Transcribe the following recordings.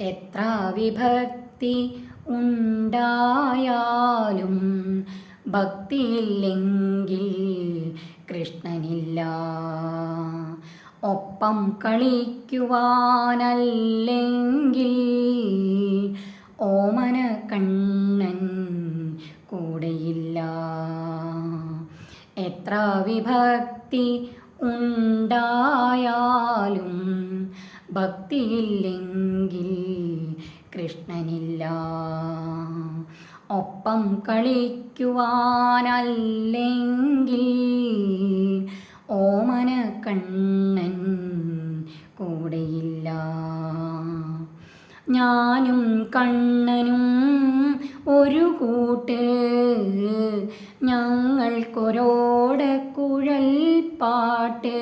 എത്ര വിഭക്തി ഉണ്ടായാലും ഭക്തിയില്ലെങ്കിൽ കൃഷ്ണനില്ല. ഒപ്പം കളിക്കുവാനല്ലെങ്കിൽ ഓമന കണ്ണൻ കൂടെയില്ല. എത്ര വിഭക്തി ഉണ്ടായാലും ഭക്തിയില്ലെങ്കിൽ കൃഷ്ണനില്ല. ഒപ്പം കളിക്കുവാനല്ലെങ്കിൽ ഓമന കണ്ണൻ കൂടെയില്ല. ഞാനും കണ്ണനും ഒരു കൂട്ട്. ഞങ്ങൾക്കൊരോടക്കുഴൽ പാട്ട്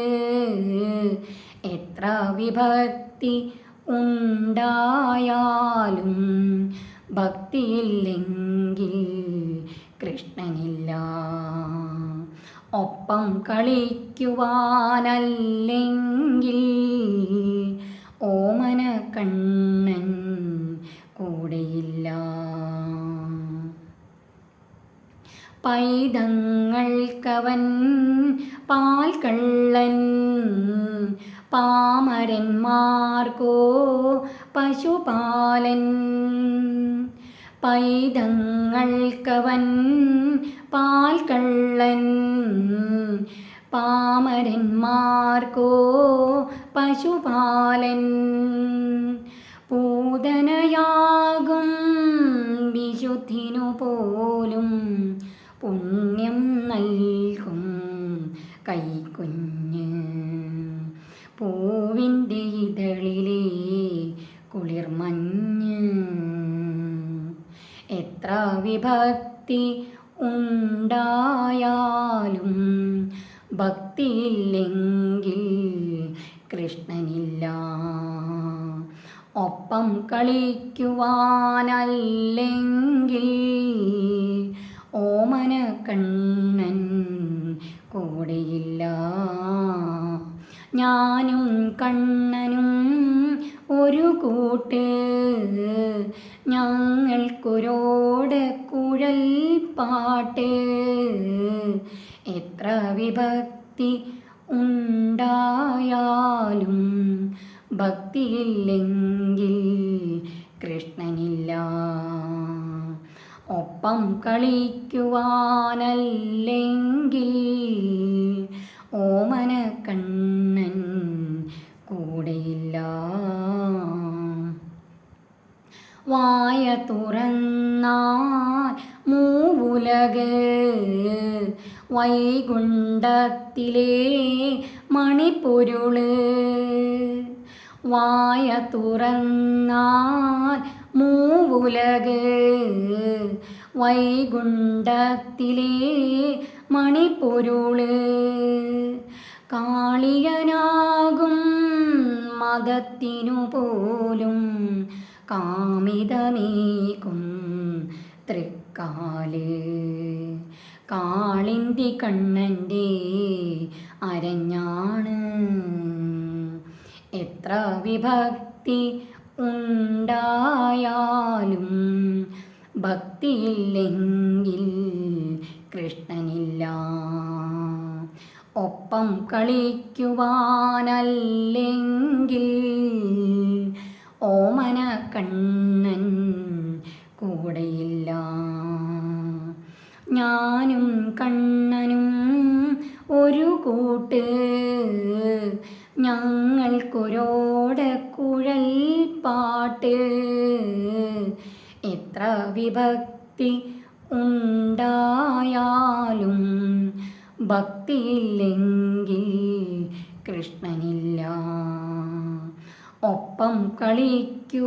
എത്ര വിഭക്തി ഉണ്ടായാലും ഭക്തിയില്ലെങ്കിൽ കൃഷ്ണനില്ല. ഒപ്പം കളിക്കുവാനല്ലെങ്കിൽ ഓമന കണ്ണൻ കൂടെയില്ല. പൈതങ്ങൾക്കവൻ പാൽ കള്ളൻ പാമരന്മാർക്കോ പശുപാലൻ. പൈതങ്ങൾക്കവൻ പാൽ കള്ളൻ പാമരന്മാർക്കോ പശുപാലൻ. പൂതനയാകും വിശുദ്ധിനു പോലും പുണ്യം നൽകും കൈക്കുഞ്ഞ്. പൂവിന്റെ ഇതളിലേ കുളിർമഞ്ഞ് എത്ര വിഭക്തി ഉണ്ടായാലും ഭക്തിയില്ലെങ്കിൽ കൃഷ്ണനില്ല. ഒപ്പം കളിക്കുവാനല്ലെങ്കിൽ ഓമന കണ്ണൻ കൂടെയില്ല. ഞാനും കണ്ണനും ഒരു കൂട്ട്. ഞങ്ങൾക്കൊരോട് കുഴൽ പാട്ട്. എത്ര വിഭക്തി ഉണ്ടായാലും ഭക്തിയില്ലെങ്കിൽ കൃഷ്ണനില്ല. ഒപ്പം കളിക്കുവാനല്ലെങ്കിൽ ഓമന കണ്ണൻ കൂടെയില്ല. വായ തുറന്നാൽ മൂവുലക് വൈകുണ്ഠത്തിലെ മണിപ്പൊരുൾ വായ തുറന്നാൽ മൂവുലക് വൈകുണ്ഠത്തിലെ മണിപ്പൊരുൾ കാളിയനാകും മതത്തിനു പോലും കാമിതമേകും തൃക്കാൽ. കാളിന്തി കണ്ണന്റെ അരഞ്ഞാണ്. എത്ര വിഭക്തി ഉണ്ടായാലും ഭക്തിയില്ലെങ്കിൽ കൃഷ്ണനില്ല ഒപ്പം കളിക്കുവാനല്ലെങ്കിൽ ഓമന കണ്ണൻ കൂടെയില്ല. ഞാനും കണ്ണനും ഒരു കൂട്ട്. ഞങ്ങൾക്കൊരോടക്കുഴൽ പാട്ട്. എത്ര വിഭക്തി ഉണ്ടായാലും ഭക്തിയില്ലെങ്കിൽ കൃഷ്ണനില്ല. ഒപ്പം കളിക്കുവാനല്ലെങ്കിൽ